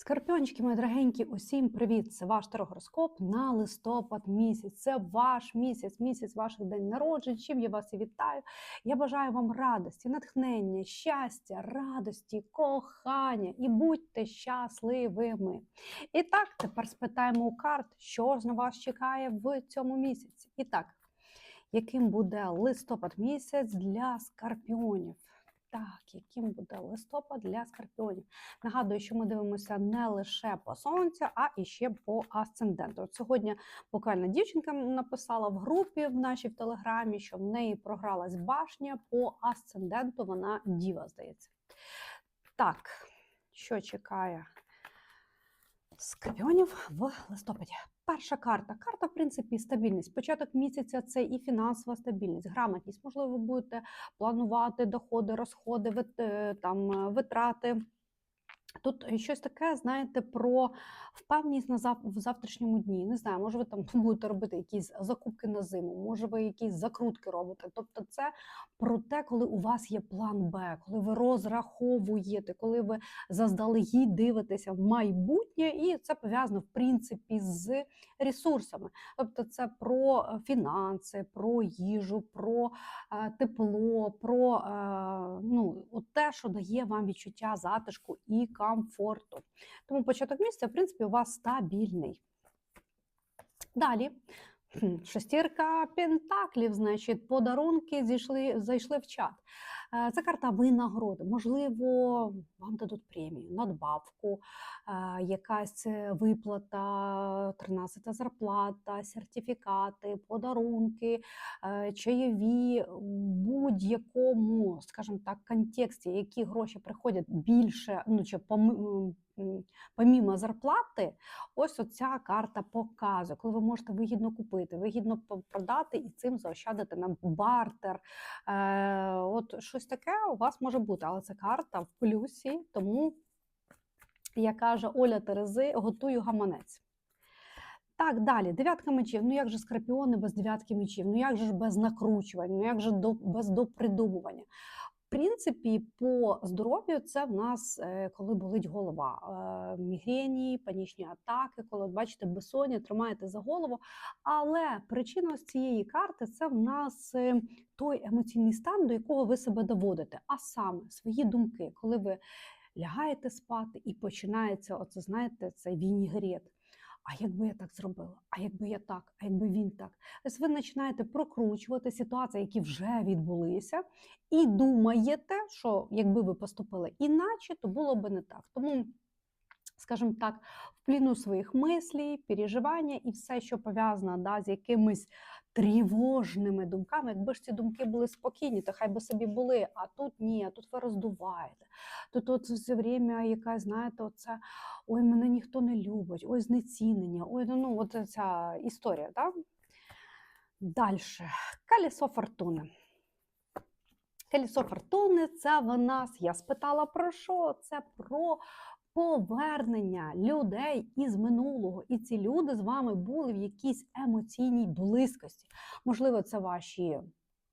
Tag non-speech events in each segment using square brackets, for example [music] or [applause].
Скорпіончики, мої дорогенькі, усім привіт! Це ваш тарогороскоп на листопад місяць. Це ваш місяць, місяць ваших день народжень. Чим я вас і вітаю. Я бажаю вам радості, натхнення, щастя, радості, кохання і будьте щасливими. І так, тепер спитаємо у карт, що ж на вас чекає в цьому місяці. І так, яким буде листопад місяць для скорпіонів? Так, яким буде листопад для скорпіонів? Нагадую, що ми дивимося не лише по сонцю, а і ще по асценденту. От сьогодні буквально дівчинка написала в групі в нашій в телеграмі, що в неї програлась башня по асценденту. Вона діва, здається. Так, що чекає скорпіонів в листопаді? Перша карта. Карта, в принципі, стабільність. Початок місяця це і фінансова стабільність, грамотність. Можливо, ви будете планувати доходи, розходи, е, там, е, витрати. Тут щось таке, знаєте, про впевненість на зав... в завтрашньому дні. Не знаю, може ви там [laughs] будете робити якісь закупки на зиму, може ви якісь закрутки робите. Тобто, це про те, коли у вас є план Б, коли ви розраховуєте, коли ви заздалегідь дивитеся в майбутнє, і це пов'язано в принципі з ресурсами. Тобто, це про е, фінанси, про їжу, про е, тепло, про е, ну, те, що дає вам відчуття затишку і комфорту. Тому початок місяця, в принципі, у вас стабільний. Далі. Шестірка пентаклів, значить, подарунки зійшли, зайшли в чат. Е, Це карта винагороди. Можливо, вам дадуть премію, надбавку, е, якась виплата, 13 зарплата, сертифікати, подарунки, е, чайові в будь-якому, скажімо так, контексті, які гроші приходять більше, ну чи помімо зарплати, ось оця карта показує, коли ви можете вигідно купити, вигідно продати і цим заощадити на бартер. Е, от щось таке у вас може бути, але це карта в плюсі, тому, як каже Оля Терези, готую гаманець. Так, далі, дев'ятка мечів. Ну як же скорпіони без дев'ятки мечів? Ну як же ж без накручувань? Ну як же до, без допридумування? Принципі, по здоров'ю це в нас е, коли болить голова, е, мігрені, панічні атаки, коли бачите безсоння, тримаєте за голову. Але причина ось цієї карти це в нас е, той емоційний стан, до якого ви себе доводите, а саме свої думки, коли ви лягаєте спати і починається, оце знаєте, цей вінігрет. А якби я так зробила? А якби я так, а якби він так? Ось ви починаєте прокручувати ситуації, які вже відбулися, і думаєте, що якби ви поступили іначе, то було би не так. Тому, скажімо так, в пліну своїх мислій, переживання і все, що пов'язано да, з якимись тривожними думками. Якби ж ці думки були спокійні, то хай би собі були. А тут ні, а тут ви роздуваєте. Тут от все время якась, знаєте, оце ой, мене ніхто не любить, ой, знецінення, ой, ну, ну от ця історія. Да? Далі. Колесо фортуни. Колесо фортуни це в нас. Я спитала про що? Це про повернення людей із минулого. І ці люди з вами були в якійсь емоційній близькості. Можливо, це ваші.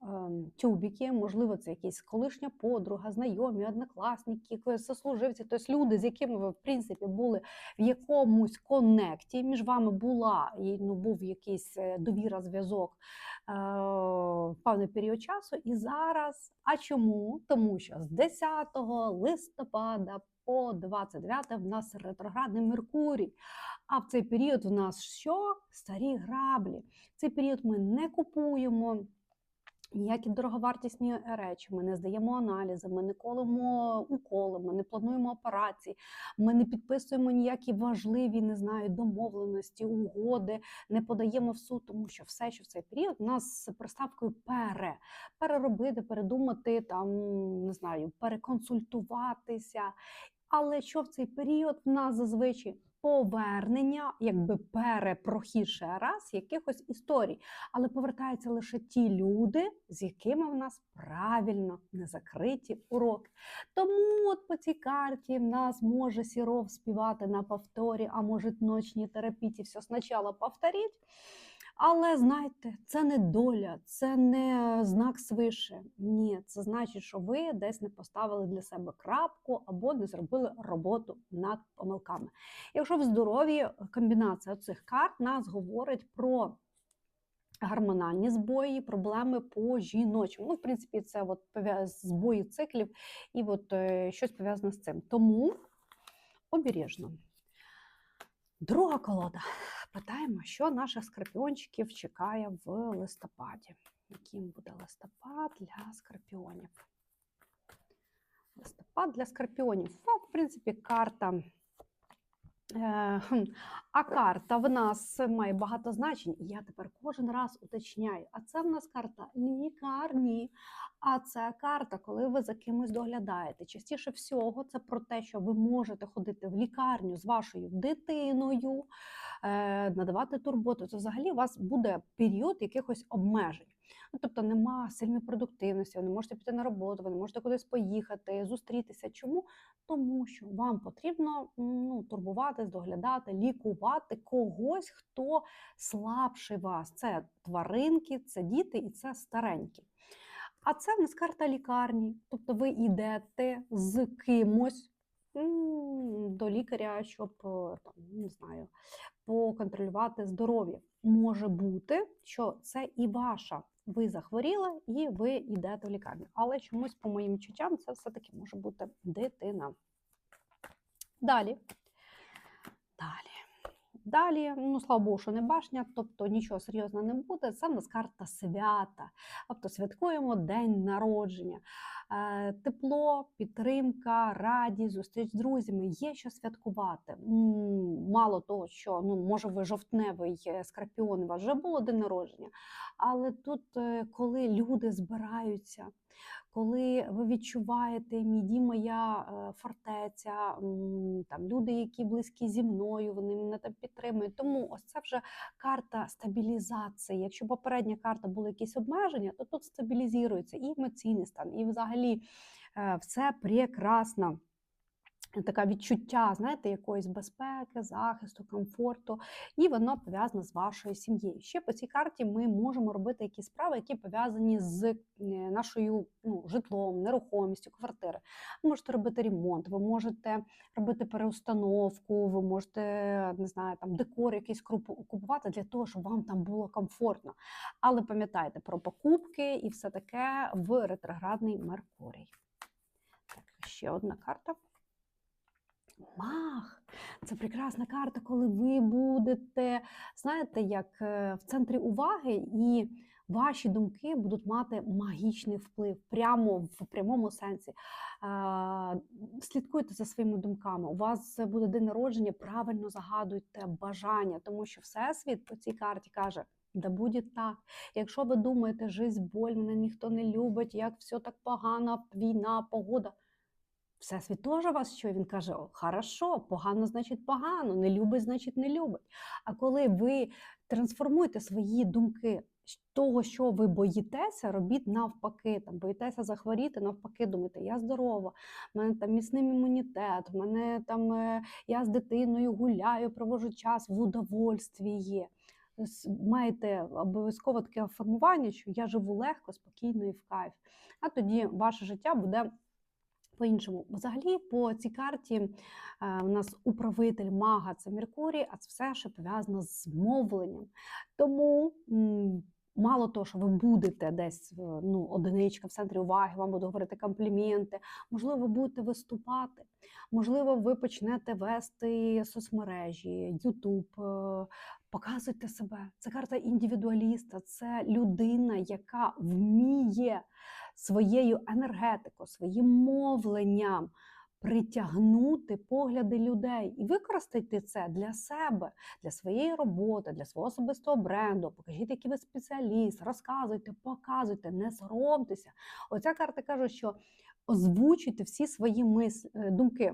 ем, Тюбіки, можливо, це якісь колишня подруга, знайомі, однокласники, сослуживці, тобто люди, з якими ви в принципі були в якомусь коннекті. Між вами була і ну, був якийсь е, довіра, зв'язок е, певний період часу. І зараз, а чому? Тому що з 10 листопада по 29 в нас ретроградний Меркурій. А в цей період в нас що? Старі граблі. В цей період ми не купуємо. Ніякі дороговартісні речі, ми не здаємо аналізи, ми не колимо уколи, ми не плануємо операції, ми не підписуємо ніякі важливі, не знаю, домовленості, угоди, не подаємо в суд, тому що все, що в цей період, у нас з приставкою пере переробити, передумати, там не знаю, переконсультуватися. Але що в цей період в нас зазвичай повернення, якби перепрохід ще раз якихось історій. Але повертаються лише ті люди, з якими в нас правильно не закриті уроки. Тому от по цій карті в нас може Сіров співати на повторі, а може ночні терапіті все спочатку повторіть. Але знайте, це не доля, це не знак свише. Ні, це значить, що ви десь не поставили для себе крапку або не зробили роботу над помилками. Якщо в здоров'ї комбінація цих карт нас говорить про гормональні збої, проблеми по жіночому. Ну, в принципі, це от збої циклів і от е, щось пов'язане з цим. Тому обережно. Друга колода. Питаємо, що наших скорпіончиків чекає в листопаді. Яким буде листопад для скорпіонів? Листопад для скорпіонів. В принципі, карта. Е, А карта в нас має багато значень. Я тепер кожен раз уточняю. А це в нас карта лікарні. А це карта, коли ви за кимось доглядаєте. Частіше всього, це про те, що ви можете ходити в лікарню з вашою дитиною, е, надавати турботу. Це взагалі у вас буде період якихось обмежень. Ну, тобто нема сильної продуктивності, ви не можете піти на роботу, ви не можете кудись поїхати, зустрітися. Чому? Тому що вам потрібно ну, турбуватись, доглядати, лікувати когось, хто слабший вас. Це тваринки, це діти і це старенькі. А це в нас карта лікарні. Тобто ви йдете з кимось до лікаря, щоб е, там, не знаю, поконтролювати здоров'я. Може бути, що це і ваша. Ви захворіли і ви йдете в лікарню. Але чомусь, по моїм відчуттям, це все-таки може бути дитина. Далі. Далі. Далі, ну слава Богу, що не башня, тобто нічого серйозного не буде. Це в нас карта свята. Тобто святкуємо день народження. Е, Тепло, підтримка, радість, зустріч з друзями. Є що святкувати. Мало того, що ну може ви жовтневий е, скорпіон, у вас вже було день народження. Але тут, е, коли люди збираються, коли ви відчуваєте мій моя е, фортеця, там люди, які близькі зі мною, вони мене там підтримують. Тому ось це вже карта стабілізації. Якщо попередня карта були якісь обмеження, то тут стабілізується і емоційний стан, і взагалі е, все прекрасно. Таке відчуття, знаєте, якоїсь безпеки, захисту, комфорту, і воно пов'язане з вашою сім'єю. Ще по цій карті ми можемо робити якісь справи, які пов'язані з е, нашою ну, житлом, нерухомістю, квартири. Ви можете робити ремонт, ви можете робити переустановку, ви можете не знаю, там декор якийсь купувати для того, щоб вам там було комфортно. Але пам'ятайте про покупки і все таке в ретроградний Меркурій. Так, ще одна карта. Мах! Це прекрасна карта, коли ви будете, знаєте, як е, в центрі уваги, і ваші думки будуть мати магічний вплив прямо в прямому сенсі. Слідкуйте за своїми думками. У вас буде день народження, правильно загадуйте бажання, тому що Всесвіт по цій карті каже. Да буде так. Якщо ви думаєте, жизнь боль, мене ніхто не любить, як все так погано, війна, погода. Всесвіт теж вас що? Він каже: «О, хорошо, погано, значить погано, не любить, значить не любить. А коли ви трансформуєте свої думки того, що ви боїтеся, робіть навпаки. Там боїтеся захворіти, навпаки, думайте, я здорова, в мене там міцний імунітет, в мене там е, я з дитиною гуляю, проводжу час в удовольстві є. Маєте обов'язково таке формування, що я живу легко, спокійно і в кайф. А тоді ваше життя буде по-іншому. Взагалі, по цій карті е, у нас управитель мага це Меркурій, а це все ще пов'язано з мовленням. Тому мало того, що ви будете десь ну, одиничка в центрі уваги, вам будуть говорити компліменти, можливо, ви будете виступати, можливо, ви почнете вести соцмережі, Ютуб. Показуйте себе. Це карта індивідуаліста, це людина, яка вміє своєю енергетикою, своїм мовленням притягнути погляди людей і використати це для себе, для своєї роботи, для свого особистого бренду. Покажіть, який ви спеціаліст, розказуйте, показуйте, не соромтеся. Оця карта каже, що озвучуйте всі свої мис... е, думки.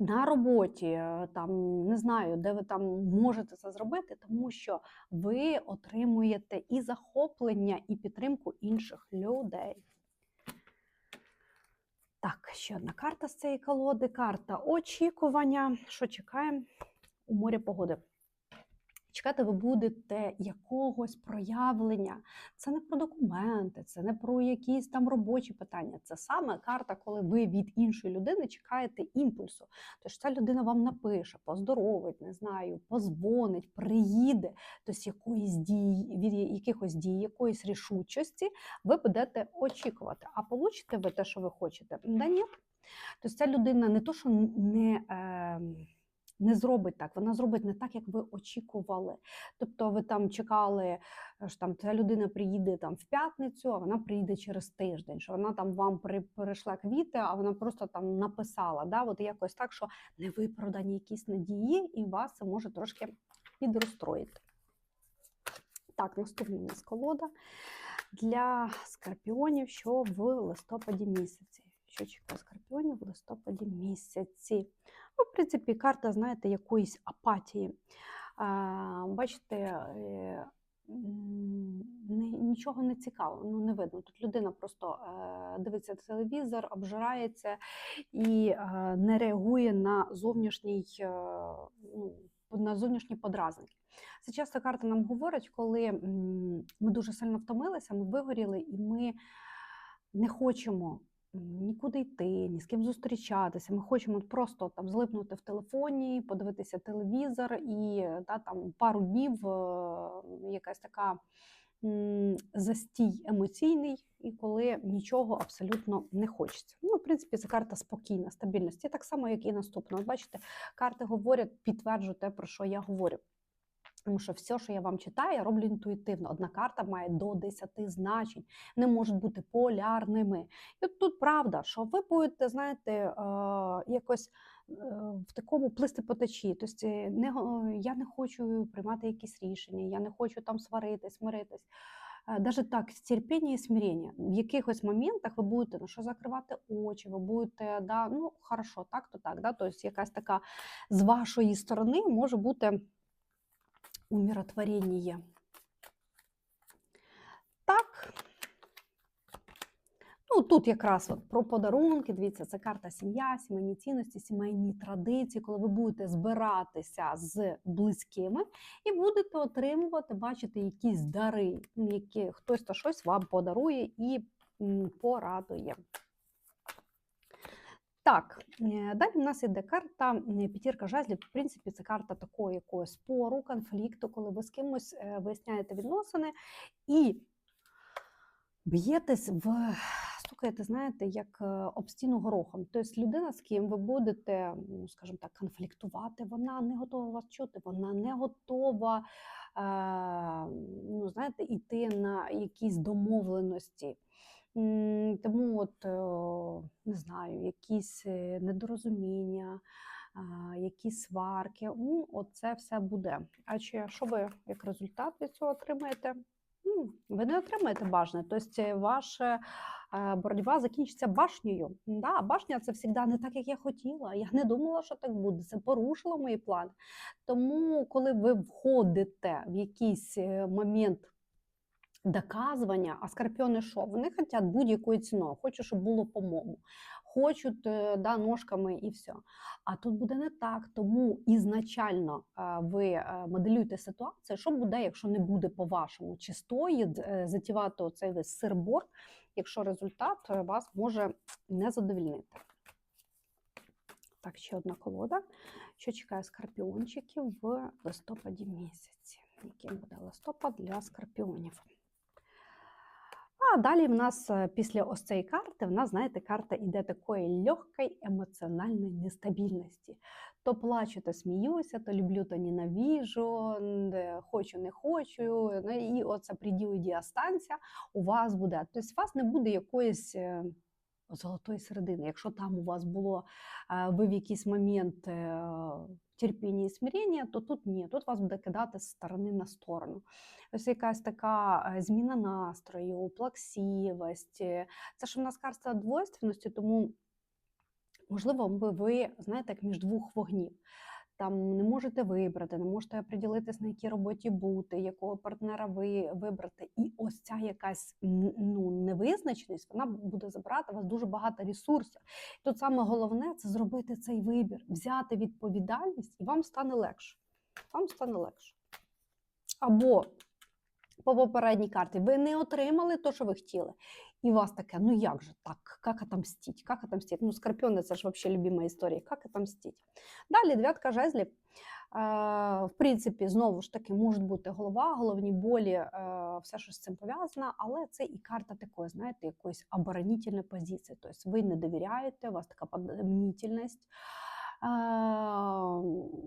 На роботі, е, там не знаю, де ви там можете це зробити, тому що ви отримуєте і захоплення, і підтримку інших людей. Так, ще одна карта з цієї колоди. Карта очікування. Що чекаємо у морі погоди? Чекати ви будете якогось проявлення. Це не про документи, це не про якісь там робочі питання. Це саме карта, коли ви від іншої людини чекаєте імпульсу. Тож ця людина вам напише, поздоровить, не знаю, позвонить, приїде до якоїсь дії, від якихось дій, якоїсь рішучості, ви будете очікувати. А получите ви те, що ви хочете? Да ні. Тобто ця людина не то, що не. Е, не зробить так, вона зробить не так, як ви очікували. Тобто, ви там чекали, що там ця людина приїде там в п'ятницю, а вона приїде через тиждень. Що вона там вам перейшла квіти, а вона просто там написала. Да? От якось так, що не виправдані якісь надії, і вас це може трошки підрозстроїти. Так, наступна у нас колода для скорпіонів, що в листопаді місяці. Що чекає скорпіонів в листопаді місяці? В принципі, карта, знаєте, якоїсь апатії. А, бачите, е, нічого не цікаво, ну не видно. Тут людина просто е, дивиться телевізор, обжирається і е, не реагує на зовнішній, ну, на зовнішні подразники. Це часто карта нам говорить, коли ми дуже сильно втомилися, ми вигоріли, і ми не хочемо нікуди йти, ні з ким зустрічатися. Ми хочемо просто там злипнути в телефоні, подивитися телевізор і да, там пару днів е, якась така застій емоційний, і коли нічого абсолютно не хочеться. Ну, в принципі, це карта спокійна, стабільності, так само, як і наступна. Бачите, карти говорять, підтверджують те, про що я говорю. Тому що все, що я вам читаю, я роблю інтуїтивно. Одна карта має до 10 значень, не можуть бути полярними. І тут правда, що ви будете, знаєте, е, якось е, в такому плисти по течії. Тобто е, не, я не хочу приймати якісь рішення, я не хочу там сваритись, миритись. Навіть так, терпіння і смирення. В якихось моментах ви будете на що закривати очі, ви будете, да, ну, хорошо, так то так. Да? Тобто якась така з вашої сторони може бути умиротворение. Так. Ну, тут якраз от про подарунки. Дивіться, це карта сім'я, сімейні цінності, сімейні традиції, коли ви будете збиратися з близькими і будете отримувати, бачите, якісь дари, які хтось то щось вам подарує і порадує. Так, е, далі в нас іде карта е, п'ятірка жезлів. В принципі, це карта такого якогось спору, конфлікту, коли ви з кимось е, виясняєте відносини і б'єтесь в стукаєте, знаєте, як об стіну горохом. Тобто людина, з ким ви будете, ну, скажімо так, конфліктувати, вона не готова вас чути, вона не готова, е, ну, знаєте, йти на якісь домовленості. Тому от, е, не знаю, якісь е, недорозуміння, якісь сварки, ну, оце все буде. А чи що ви як результат від цього отримаєте? Ну, ви не отримаєте бажане. Тобто ваша е, боротьба закінчиться башнею. Да, башня це завжди не так, як я хотіла. Я не думала, що так буде. Це порушило мої плани. Тому, коли ви входите в якийсь момент доказування, а скорпіони що? Вони хочуть будь-якою ціною, хочуть, щоб було по-моєму. Хочуть е, да, ножками і все. А тут буде не так. Тому ізначально е, ви е, моделюєте ситуацію, що буде, якщо не буде по-вашому, чи стоїть затівати оцей весь сирбор, якщо результат вас може не задовільнити. Так, ще одна колода. Що чекає скорпіончиків в листопаді місяці? Яким буде листопад для скорпіонів? А далі в нас е, після ось цієї карти, в нас, знаєте, карта іде такої легкої емоціональної нестабільності. То плачу, то сміюся, то люблю, то ненавіжу, хочу, не хочу. Ну, і оце приділ і діастанція у вас буде. Тобто у вас не буде якоїсь е, золотої середини. Якщо там у вас було е, ви в якийсь момент терпіння і смиріння, то тут ні, тут вас буде кидати з сторони на сторону. Ось якась така е, зміна настрою, плаксивість. е, Це ж у нас карта двойственності, тому можливо, ви знаєте, як між двох вогнів. Там не можете вибрати, не можете приділитись, на якій роботі бути, якого партнера ви вибрати. І ось ця якась ну, невизначеність, вона буде забирати у вас дуже багато ресурсів. Тут саме головне це зробити цей вибір, взяти відповідальність, і вам стане легше. Вам стане легше. або по попередній карті ви не отримали те, що ви хотіли. І вас таке, ну як же так, як отомстить, як отомстить? Ну, скорпіони це ж взагалі любима історія, як отомстить? Далі дев'ятка жезлів. В принципі, знову ж таки, можуть бути голова, головні болі, все, що з цим пов'язано, але це і карта такої, знаєте, якоїсь оборонительної позиції. Тобто ви не довіряєте, у вас така мнітельність, е,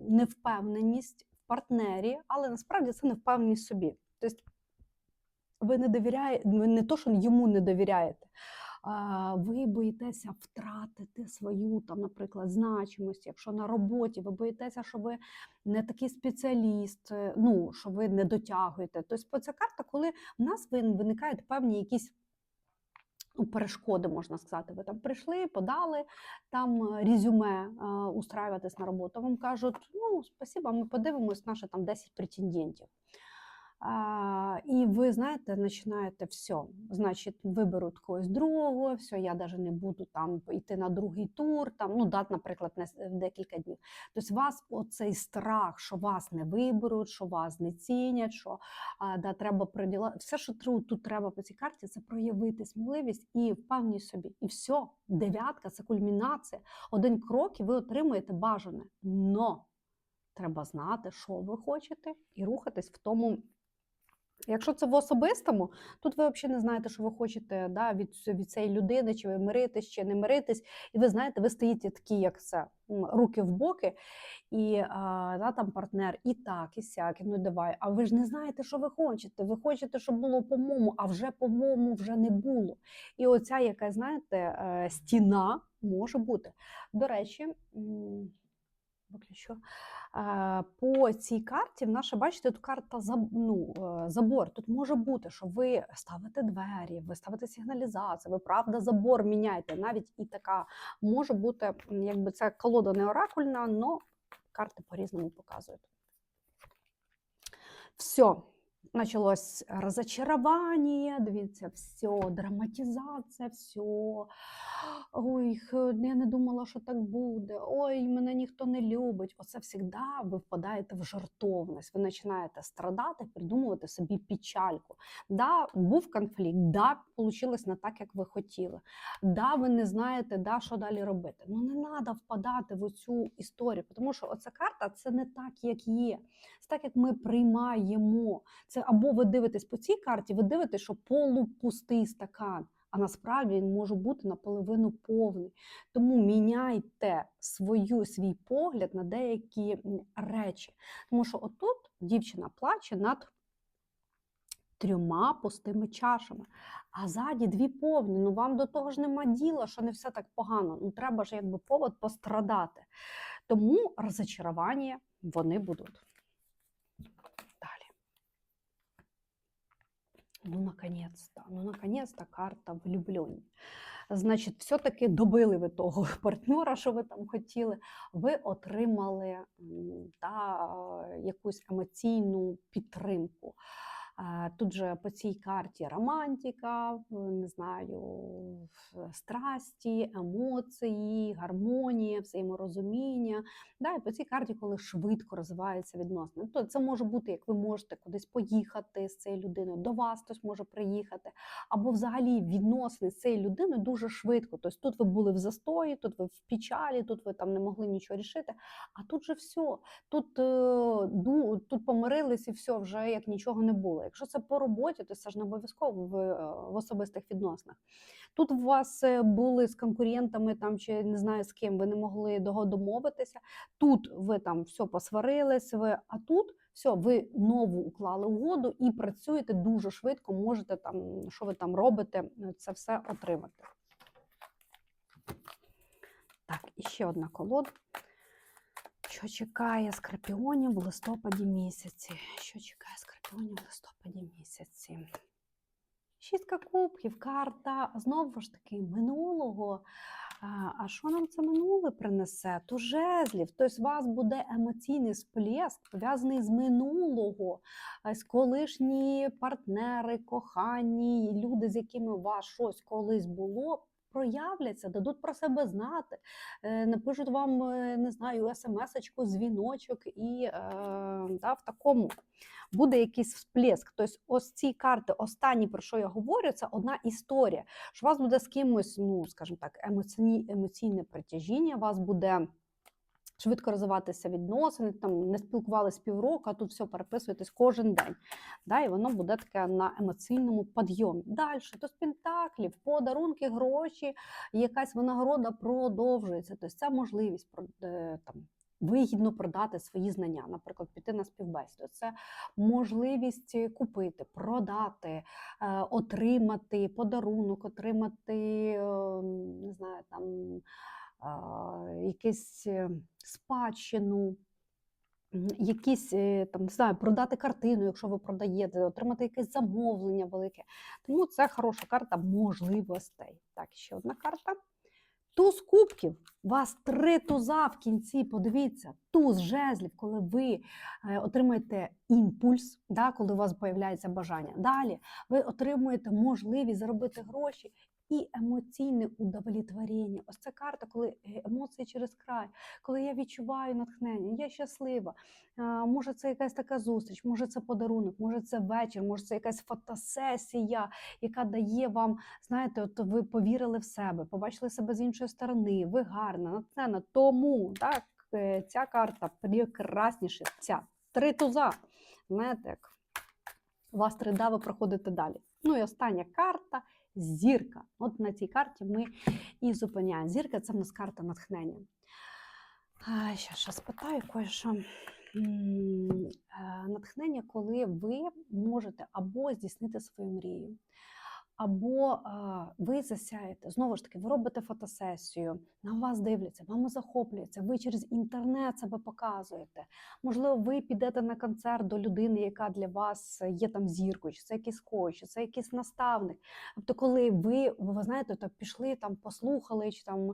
невпевненість в партнері, але насправді це невпевненість собі. Тобто ви не довіряєте, не то, що йому не довіряєте. Ви боїтеся втратити свою там, наприклад, значимость. Якщо на роботі ви боїтеся, що ви не такий спеціаліст, е, ну що ви не дотягуєте. Тобто, ця карта, коли в нас вин- виникають певні якісь. Ну, перешкоди, можна сказати. Ви там прийшли, подали там е, резюме е, устраюватись на роботу. Вам кажуть, ну, спасибо, ми подивимось наші там 10 претендентів. І ви знаєте, починаєте все. Значить, виберуть когось другого, все, я навіть не буду там йти на другий тур, там, ну, дат, наприклад, на с- в декілька днів. Тобто, вас оцей страх, що вас не виберуть, що вас не цінять, що а, да, треба приділа... все, що тут треба по цій карті, це проявити сміливість і впевненість собі. І все, дев'ятка це кульмінація. Один крок, і ви отримуєте бажане. Но треба знати, що ви хочете, і рухатись в тому. Якщо це в особистому, тут ви взагалі не знаєте, що ви хочете да, від, від цієї людини, чи ви миритесь, чи не миритесь. І ви знаєте, ви стоїте такі, як це, руки в боки, і а, да, там партнер і так, і сяк, і ну давай. А ви ж не знаєте, що ви хочете. Ви хочете, щоб було по-моєму, а вже по-моєму вже не було. І оця, яка, знаєте, е, стіна може бути. До речі, виключу. По цій карті в наша, бачите, тут карта ну, е, забор. Тут може бути, що ви ставите двері, ви ставите сигналізацію, ви правда забор міняєте. Навіть і така може бути, якби це колода не оракульна, але карти по-різному показують. Все. Началось разочарование, дивіться, все, драматизація, все. Ой, я не думала, що так буде. Ой, мене ніхто не любить. Оце завжди ви впадаєте в жартовність. Ви починаєте страдати, придумувати собі печальку. Да, був конфлікт, да, вийшло не так, як ви хотіли. Да, ви не знаєте, да, що далі робити. Ну не треба впадати в цю історію, тому що оця карта це не так, як є. Це так, як ми приймаємо. Це або ви дивитесь по цій карті, ви дивитесь, що полупустий стакан, а насправді він може бути наполовину повний. Тому міняйте свою, свій погляд на деякі речі. Тому що отут дівчина плаче над трьома пустими чашами, а ззаді дві повні. Ну вам до того ж нема діла, що не все так погано. Ну треба ж якби повод пострадати. Тому розочарування вони будуть. Далі. Ну, наконец-то, ну, наконец-то карта влюблені. Значить, все-таки добили ви того [laughs] партнера, що ви там хотіли. Ви отримали та, якусь емоційну підтримку. Тут же по цій карті романтика, не знаю, страсті, емоції, гармонія, взаєморозуміння. Да, і по цій карті, коли швидко розвиваються відносини, то це може бути, як ви можете кудись поїхати з цією людиною, до вас хтось може приїхати, або взагалі відносини з цією людиною дуже швидко. Тобто тут ви були в застої, тут ви в печалі, тут ви там не могли нічого рішити. А тут же все. Тут, е, тут помирились і все, вже як нічого не було. Якщо це по роботі, то це ж не обов'язково в, е, в особистих відносинах. Тут у вас е, були з конкурентами там чи не знаю з ким, ви не могли домовитися. Тут ви там все посварились, ви, а тут все, ви нову уклали угоду і працюєте дуже швидко, можете там, що ви там робите, е, це все отримати. Так, і ще одна колода. Що чекає скорпіонів в листопаді місяці? Що чекає скорпіонів в листопаді місяці? Шістка кубків, карта знову ж таки минулого. А що нам це минуле принесе? То жезлів. Тобто у вас буде емоційний сплеск, пов'язаний з минулого, з колишні партнери, кохані, люди, з якими у вас щось колись було. Проявляться, дадуть про себе знати, е, напишуть вам, е, не знаю, смс-очку, дзвіночок, і е, да, в такому буде якийсь всплеск. Тобто, ось ці карти, останні, про що я говорю, це одна історія. Що вас буде з кимось, ну скажімо так, емоційне притяжіння, вас буде. Швидко розвиватися відносини, там не спілкувалися півроку, а тут все переписуєтесь кожен день. Да, і воно буде таке на емоційному підйомі. Далі то з пентаклів, подарунки, гроші, якась винагорода продовжується. Тобто це можливість е, там. Вигідно продати свої знання, наприклад, піти на співбесіду. Це можливість купити, продати, е, отримати подарунок, отримати, е, не знаю, там якусь е, спадщину, якісь е, там не знаю, продати картину, якщо ви продаєте, отримати якесь замовлення велике. Тому це хороша карта можливостей. Так, ще одна карта. Туз кубків, у вас три туза в кінці. Подивіться, туз жезлів, коли ви е, отримаєте імпульс, да, коли у вас з'являється бажання. Далі ви отримуєте можливість заробити гроші і емоційне удовлетворення. Ось це карта, коли е, емоції через край, коли я відчуваю натхнення, я щаслива. Може, це якась така зустріч, може це подарунок, може це вечір, може це якась фотосесія, яка дає вам, знаєте, от ви повірили в себе, побачили себе з іншої сторони, ви гарна, натхнена. Тому так, е, ця карта прекрасніша. Ця три туза. Знаєте, як вас три да, ви проходите далі. Ну і остання карта зірка. От на цій карті ми і зупиняємо. Зірка це в нас карта натхнення. А, Ще ще спитаю кое-що. Е, Натхнення, коли ви можете або здійснити свою мрію, або ви засяєте. Знову ж таки, ви робите фотосесію, на вас дивляться, вами захоплюється, ви через інтернет себе показуєте. Можливо, ви підете на концерт до людини, яка для вас є там зіркою, чи це якийсь коуч, чи це якийсь наставник. Тобто, коли ви, ви знаєте, так пішли там, послухали, чи там,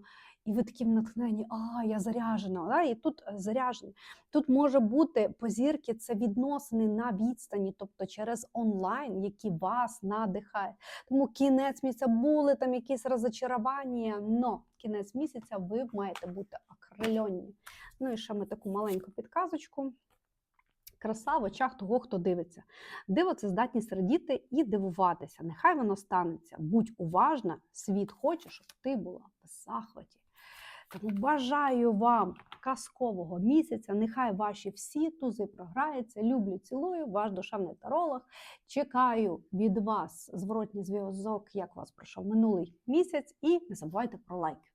і ви такі натхнені, а я заряжена. Да? І тут е, заряжені. Тут може бути по зірки це відносини на відстані, тобто через онлайн, які вас надихають. Тому кінець місяця були там якісь розочарування, но кінець місяця ви маєте бути окрильонні. Ну і ще ми таку маленьку підказочку. Краса в очах того, хто дивиться. Диво це здатність радіти і дивуватися. Нехай воно станеться. Будь уважна, світ хоче, щоб ти була в захваті. Тому бажаю вам казкового місяця. Нехай ваші всі тузи програються. Люблю, цілую, ваш душевний таролог. Чекаю від вас зворотній зв'язок, як вас пройшов минулий місяць. І не забувайте про лайк.